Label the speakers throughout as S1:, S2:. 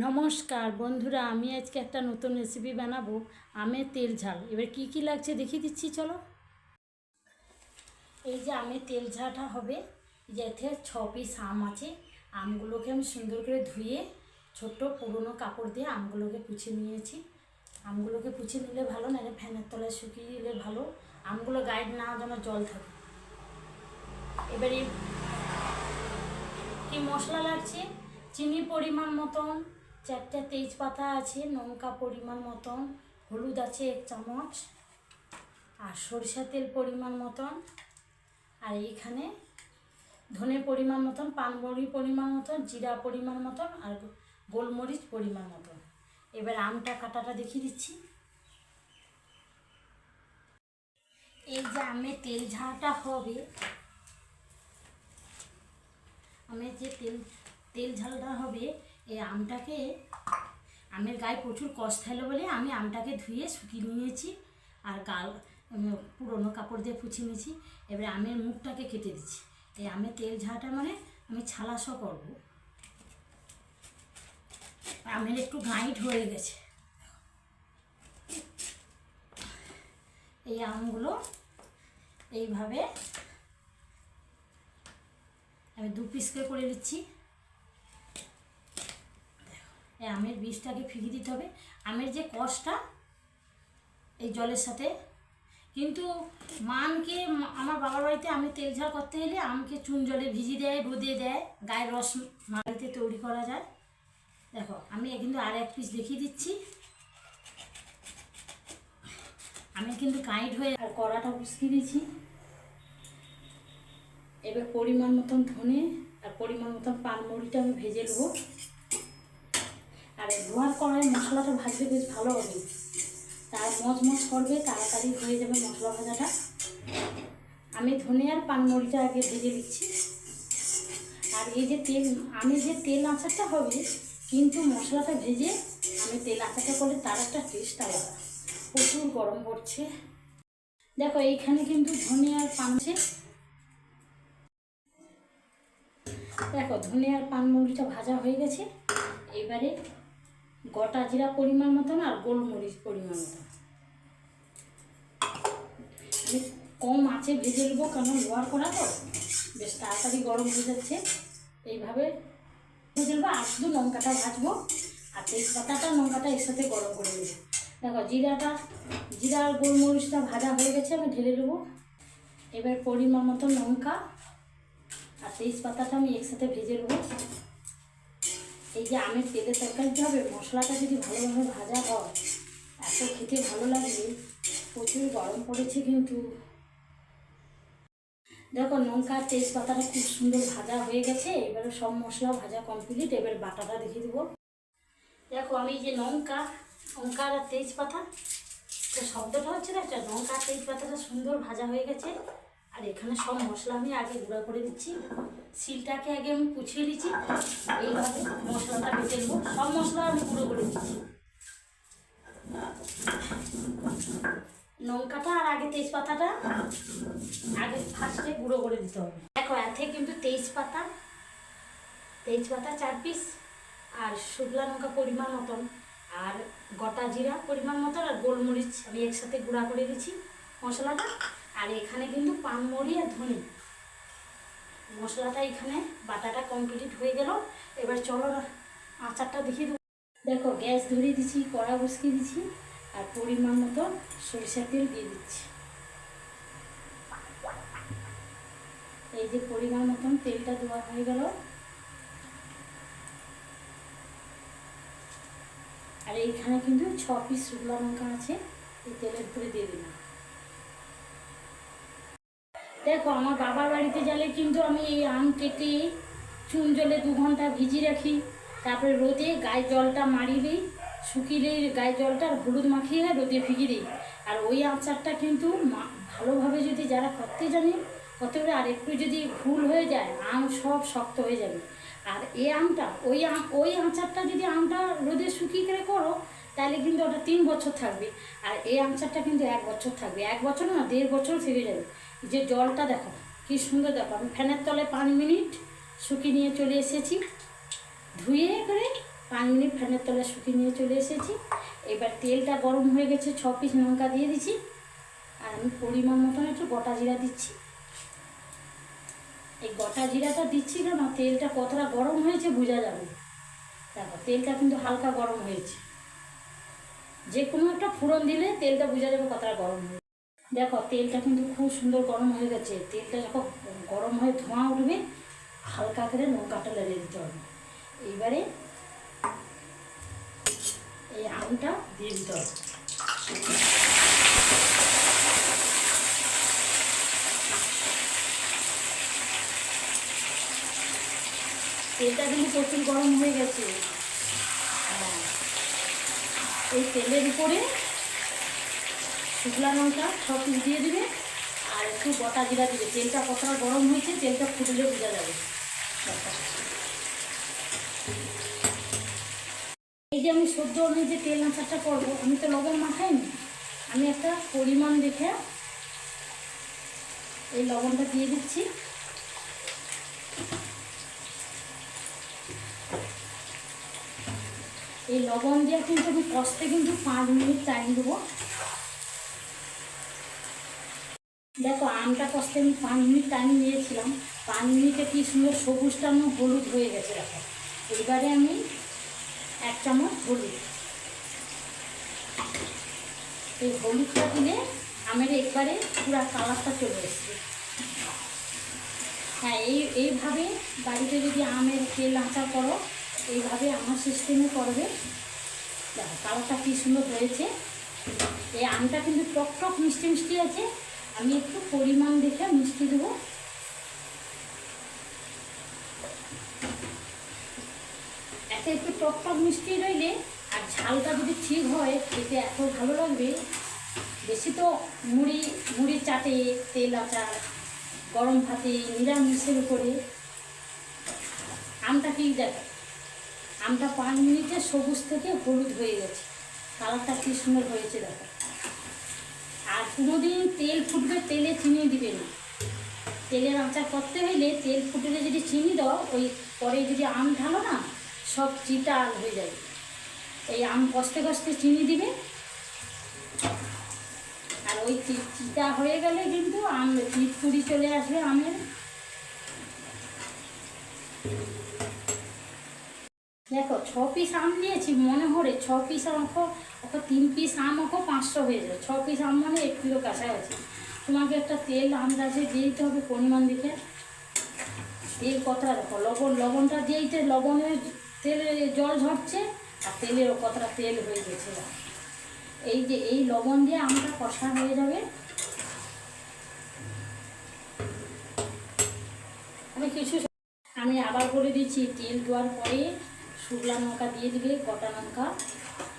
S1: নমস্কার বন্ধুরা, আমি আজকে একটা নতুন রেসিপি বানাবো, আমের তেল ঝাল। এবার কি কি লাগছে দেখিয়ে দিচ্ছি, চলো। এই যে আমের তেল ঝালটা হবে যেতে ছ পিস আম আছে। আমগুলোকে আমি সুন্দর করে ধুয়ে ছোট্ট পুরনো কাপড় দিয়ে আমগুলোকে পুছে নিয়েছি। আমগুলোকে পুছে নিলে ভালো না ফ্যানের তলায় শুকিয়ে দিলে ভালো। আমগুলো গাইড না যেন জল থাকে। এবারে কি মশলা লাগছে? চিনি পরিমাণ মতন চারটে তেজপাতা আছে, লঙ্কা পরিমাণ মতন, হলুদ আছে এক চামচ, আর সরিষা তেল পরিমাণ মতন, আর এইখানে ধনে পরিমাণ মতন, পানমরি পরিমাণ মতন, জিরা পরিমাণ মতন, আর গোলমরিচ পরিমাণ মতন। এবার আমটা কাটাটা দেখিয়ে দিচ্ছি। এই যে আমের তেল ঝাড়টা হবে আমের যে তেল তেল ঝালটা হবে এই আমটাকে, আমের গায়ে প্রচুর কষ্ট থাকল বলে আমি আমটাকে ধুয়ে শুকিয়ে নিয়েছি আর গাল পুরোনো কাপড় দিয়ে পুছে নিয়েছি। এবারে আমের মুখটাকে কেটে দিচ্ছি। এই আমের তেল ঝালটা মানে আমি ছালাসও করব। আমের একটু গাইড হয়ে গেছে। এই আমগুলো এইভাবে আমি দু পিস করে দিচ্ছি এই আমের বীজটাকে ফিকে দিতে হবে। আমের যে কষটা, এই জলের সাথে। কিন্তু মানকে আমার বাবার বাড়িতে আমি তেল ঝাল করতে গেলে আমকে চুন জলে ভিজিয়ে দেয়, রোদে দেয় গায়ের রস মাড়িতে তৈরি করা যায়। দেখো, আমি কিন্তু আর এক পিস দেখিয়ে দিচ্ছি। আমি কিন্তু গাইড হয়ে আর কড়াটা বসিয়ে দিয়েছি। এবার পরিমাণ মতন ধনে আর পরিমাণ মতন পানমরিটা আমি ভেজে নেব। আর লোহার কড়াই মশলাটা ভাজলে বেশ ভালো হবে। তার মচমচ করবে, তাড়াতাড়ি হয়ে যাবে মশলা ভাজাটা। আমি ধনে আর পানমরিটা আগে ভেজে দিচ্ছি আর এই যে তেল, আমি যে তেল আচারটা হবে, কিন্তু মশলাটা ভেজে আমি তেল আচারটা করলে তার একটা টেস্ট আলাদা। প্রচুর গরম পড়ছে। দেখো, এইখানে কিন্তু ধনে আর পানছে দেখো, ধনে আর পানমরিচটা ভাজা হয়ে গেছে। এবারে গোটা জিরা পরিমাণ মতন আর গোলমরিচ পরিমাণ মতন আমি কম আছে ভেজে নেব কারণ লোয়ার করা তো। বেশ তাড়াতাড়ি গরম হয়ে যাচ্ছে। এইভাবে ভেজে নেব, আর শুধু লঙ্কাটা ভাজবো। আর তেজপাতাটা, লঙ্কাটা এর সাথে গরম করে নেব। দেখো, জিরাটা, জিরা আর গোলমরিচটা ভাজা হয়ে গেছে, আমি ঢেলে নেব। এবার পরিমাণ মতো লঙ্কা আর তেজপাতাটা আমি একসাথে ভেজে নেব। এই যে আমের তেলের তরকারিতে হবে? মশলাটা যদি ভালোভাবে ভাজা হয়, এত খেতে ভালো লাগবে প্রচুর গরম পড়েছে কিন্তু। দেখো, লঙ্কা, তেজপাতাটা খুব সুন্দর ভাজা হয়ে গেছে, এবারে সব মশলা ভাজা কমপ্লিট এবার বাটাটা দেখিয়ে দেবো। দেখো, আমি যে লঙ্কা লঙ্কা আর তেজপাতা শব্দটা হচ্ছে না একটা লঙ্কা তেজপাতাটা সুন্দর ভাজা হয়ে গেছে। আর এখানে সব মশলা আমি আগে গুঁড়া করে দিচ্ছি শিলটাকে আগে আমি পুছিয়ে দিচ্ছি এইভাবে মশলাটা বেটে নেব। সব মশলা আমি গুঁড়ো করে দিচ্ছি লঙ্কাটা আর আগে তেজপাতাটা আগে ফার্স্টে গুঁড়ো করে দিতে হবে। দেখো এতে কিন্তু তেজপাতা তেজপাতা চার পিস আর শুকলা লঙ্কা পরিমাণ মতন আর গোটা জিরা পরিমাণ মতন আর গোলমরিচ আমি একসাথে গুঁড়া করে দিচ্ছি মশলাটা। আর এখানে কিন্তু পানমরি আর ধনে। মশলাটা এখানে, বাটাটা কমপ্লিট হয়ে গেল। এবার চলো আচারটা দেখিয়ে দেবো। দেখো, গ্যাস ধরিয়ে দিচ্ছি, কড়া বসিয়ে দিচ্ছি, আর পরিমাণ মতো সরিষা তেল দিয়ে দিচ্ছি। এই যে পরিমাণ মতন তেলটা দেওয়া হয়ে গেল। আর এইখানে কিন্তু ছ পিস শুকনো লঙ্কা আছে, এই তেলের উপরে দিয়ে দিলাম। দেখো, আমার বাবার বাড়িতে গেলে কিন্তু আমি এই আম কেটে চুন জলে দু ঘণ্টা ভিজিয়ে রাখি। তারপরে রোদে গায়ে জলটা মারিয়ে দিই, শুকিয়ে দিই, গায়ে জলটা হলুদ মাখিয়ে রোদে ভিজিয়ে দিই। আর ওই আচারটা কিন্তু ভালোভাবে যদি যারা করতে জানে, করতে পারে, আর একটু যদি ভুল হয়ে যায়, আম সব শক্ত হয়ে যাবে। আর এই আমটা, ওই আম ওই আচারটা যদি আমটা রোদে শুকিয়ে করে করো, তাহলে কিন্তু ওটা তিন বছর থাকবে। আর এই আচারটা কিন্তু এক বছর থাকবে। এক বছর না, দেড় বছর থেকে যাবে। যে জলটা দেখো, কি সুন্দর দেখো। আমি ফ্যানের তলায় পাঁচ মিনিট শুকিয়ে নিয়ে চলে এসেছি। ধুয়ে করে পাঁচ মিনিট ফ্যানের তলায় শুকিয়ে নিয়ে চলে এসেছি। এবার তেলটা গরম হয়ে গেছে, ছ পিস লঙ্কা দিয়ে দিচ্ছি। আর আমি পরিমাণ মতন একটু গোটা জিরা দিচ্ছি। এই গোটা জিরাটা দিচ্ছি কেন? তেলটা কতটা গরম হয়েছে বোঝা যাবে। দেখো, তেলটা কিন্তু হালকা গরম হয়েছে। যে কোনো একটা ফোড়ন দিলে তেলটা বোঝা যাবে কতটা গরম হয়েছে। দেখো, তেলটা কিন্তু খুব সুন্দর গরম হয়ে গেছে। তেলটা যখন গরম হয়ে ধোঁয়া উঠবে, হালকা করে নৌকাটা লেড়ে দিতে হবে। এইবারে এই আমটা দিয়ে দিতে হবে। তেলটা কিন্তু প্রচুর গরম হয়ে গেছে। হ্যাঁ। এই তেলের উপরে শুকলা লঙ্কা সব দিয়ে দিবে, আর একটু গোটা জিরা দিবে। তেলটা কতটা গরম হয়েছে, তেলটা ফুটলে বোঝা যাবে। এই যে আমি সদ্য আমি যে তেল আচারটা করব, আমি তো লবণ মাখাইনি। আমি একটা পরিমাণ দেখে এই লবণটা দিয়ে দিচ্ছি। এই লবণ দিয়ে কিন্তু আমি কষতে কিন্তু পাঁচ মিনিট টাইম দেবো। দেখো, আমটা কষতে আমি পাঁচ মিনিট টাইম নিয়েছিলাম। পাঁচ মিনিটে কি সুন্দর সবুজটা আমার হলুদ হয়ে গেছে, দেখো। এবারে আমি এক চামচ হলুদ। এই হলুদটা দিলে আমের একবারে পুরো কালারটা চলে এসছে হ্যাঁ এই, এইভাবে বাড়িতে যদি আমের তেল আচার করো, এইভাবে আমার সিস্টেমে করবে। দেখো, কালারটা কী সুন্দর হয়েছে। এই আমটা কিন্তু টক টক মিষ্টি মিষ্টি আছে। আমি একটু পরিমাণ দেখে মিষ্টি দেবো। এতে একটু টক টক মিষ্টি রইলে আর ঝালটা যদি ঠিক হয়, খেতে এত ভালো লাগবে। বেশি তো মুড়ি মুড়ি চাটে, তেল আচার, গরম ভাতে, নিরামিষের উপরে। আমটা কি দেখো? আমটা পাঁচ মিনিটে সবুজ থেকে হলুদ হয়ে গেছে। কালারটা কী সুন্দর হয়েছে দেখো। আর কোনোদিন তেল ফুটবে, তেলে চিনি দিবে না। তেলের আচার করতে হইলে তেল ফুটলে যদি চিনি দাও, ওই পরে যদি আম ঢালো না, সব চিটা হয়ে যাবে। এই আম কষতে কষতে চিনি দিবে। আর ওই চিটা হয়ে গেলে কিন্তু আম চিটপুরি চলে আসবে আমের। দেখো, ছ পিস আম নিয়েছি, মনে হরে ছ পিস আমাকে ওকে তিন পিস আম ওকে পাঁচশো হয়ে যাবে। ছ পিস আম মানে এক কিলো কাছাকাছি। তোমাকে একটা তেল আন্দাজে দিয়ে দিতে হবে পরিমাণ দিকে তেল কতটা? দেখো, লবণ, লবণটা দিয়েইতে লবণের তেলে জল ঝরছে, আর তেলের কতটা তেল হয়ে গেছে। এই যে, এই লবণ দিয়ে আমটা কষা হয়ে যাবে। আমি কিছু আমি আবার বলে দিচ্ছি, তেল দেওয়ার পরে শুকলা লঙ্কা দিয়ে দিলে, গোটা লঙ্কা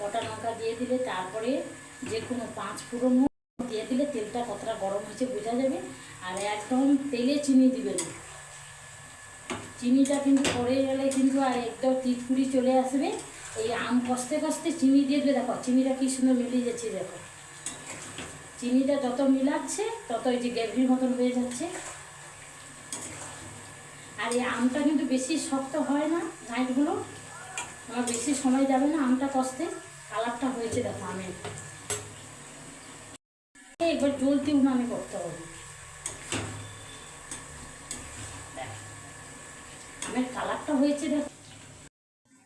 S1: গোটা লঙ্কা দিয়ে দিলে, তারপরে যে কোনো পাঁচ ফোড়ন দিয়ে দিলে তেলটা কতটা গরম হয়েছে বোঝা যাবে। আর একদম তেলে চিনি দিবে না। চিনিটা কিন্তু পড়ে গেলে কিন্তু আর একদম তিতকুড়ি চলে আসবে। এই আম কষতে কষতে চিনি দিয়ে দেবে দেখো, চিনিটা কী সুন্দর মিলিয়ে যাচ্ছে দেখো। চিনিটা যত মিলাচ্ছে তত এই যে গ্রেভির মতন হয়ে যাচ্ছে। আর এই আমটা কিন্তু বেশি শক্ত হয় না, নাইটগুলো। আমার বেশি সময় যাবে না, আমটা কষতে। কালারটা হয়েছে দেখো আমের। একবার জ্বলতি উনানে করতে হবে। আমের কালারটা হয়েছে দেখো।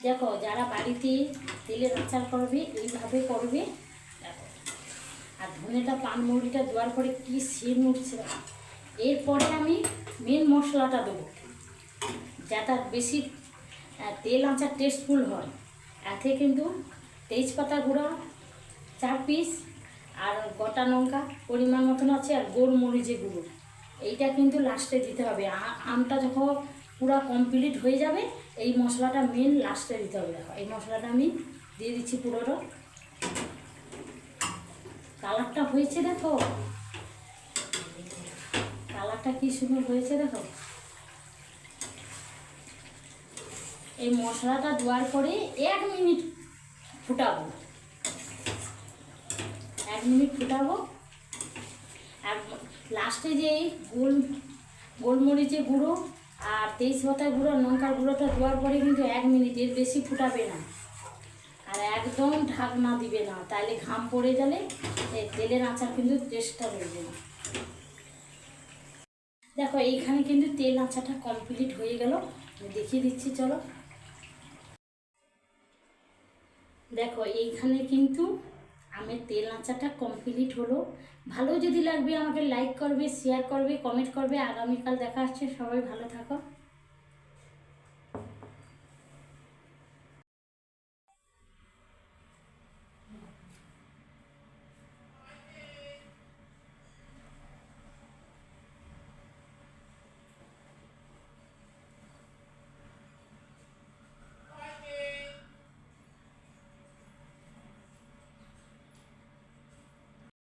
S1: দেখো, যারা বাড়িতে তেলের আচার করবে, এইভাবে করবে, দেখো। আর ধনেটা পানমুড়িটা দেওয়ার পরে কি সেন উঠছে এরপরে আমি মেন মশলাটা দেবো। যাতে বেশি তেল আচার টেস্টফুল হয়। এতে কিন্তু তেজপাতা গুঁড়া, চার পিস আর গোটা লঙ্কা পরিমাণ মতন আছে, আর গোলমরিচের গুঁড়ো। এইটা কিন্তু লাস্টে দিতে হবে। আমটা যখন পুরো কমপ্লিট হয়ে যাবে, এই মশলাটা মেন লাস্টে দিতে হবে। দেখো, এই মশলাটা আমি দিয়ে দিচ্ছি পুরোটা। কালারটা হয়েছে দেখো? কালারটা কি সুন্দর হয়েছে দেখো? এই মশলাটা দেওয়ার পরে এক মিনিট ফুটাবো। এক মিনিট ফুটাবো। আর লাস্টে যে গোল গোলমরিচের গুঁড়ো আর তেইশ পাতা গুঁড়ো, লঙ্কার গুঁড়োটা দেওয়ার পরে কিন্তু এক মিনিটের বেশি ফুটাবে না। আর একদম ঢাকনা দিবে না, তাইলে ঘাম পড়ে গেলে তেলের আচার কিন্তু টেস্টটা বেরবে না। দেখো, এইখানে কিন্তু তেল আচাটা কমপ্লিট হয়ে গেল। দেখিয়ে দিচ্ছি, চলো। দেখো, এইখানে কিন্তু আমের তেল আঁচাটা কমপ্লিট হলো। ভালো যদি লাগবে আমাকে লাইক করবে শেয়ার করবে কমেন্ট করবে। আগামীকাল দেখা আসছে সবাই ভালো থাকো।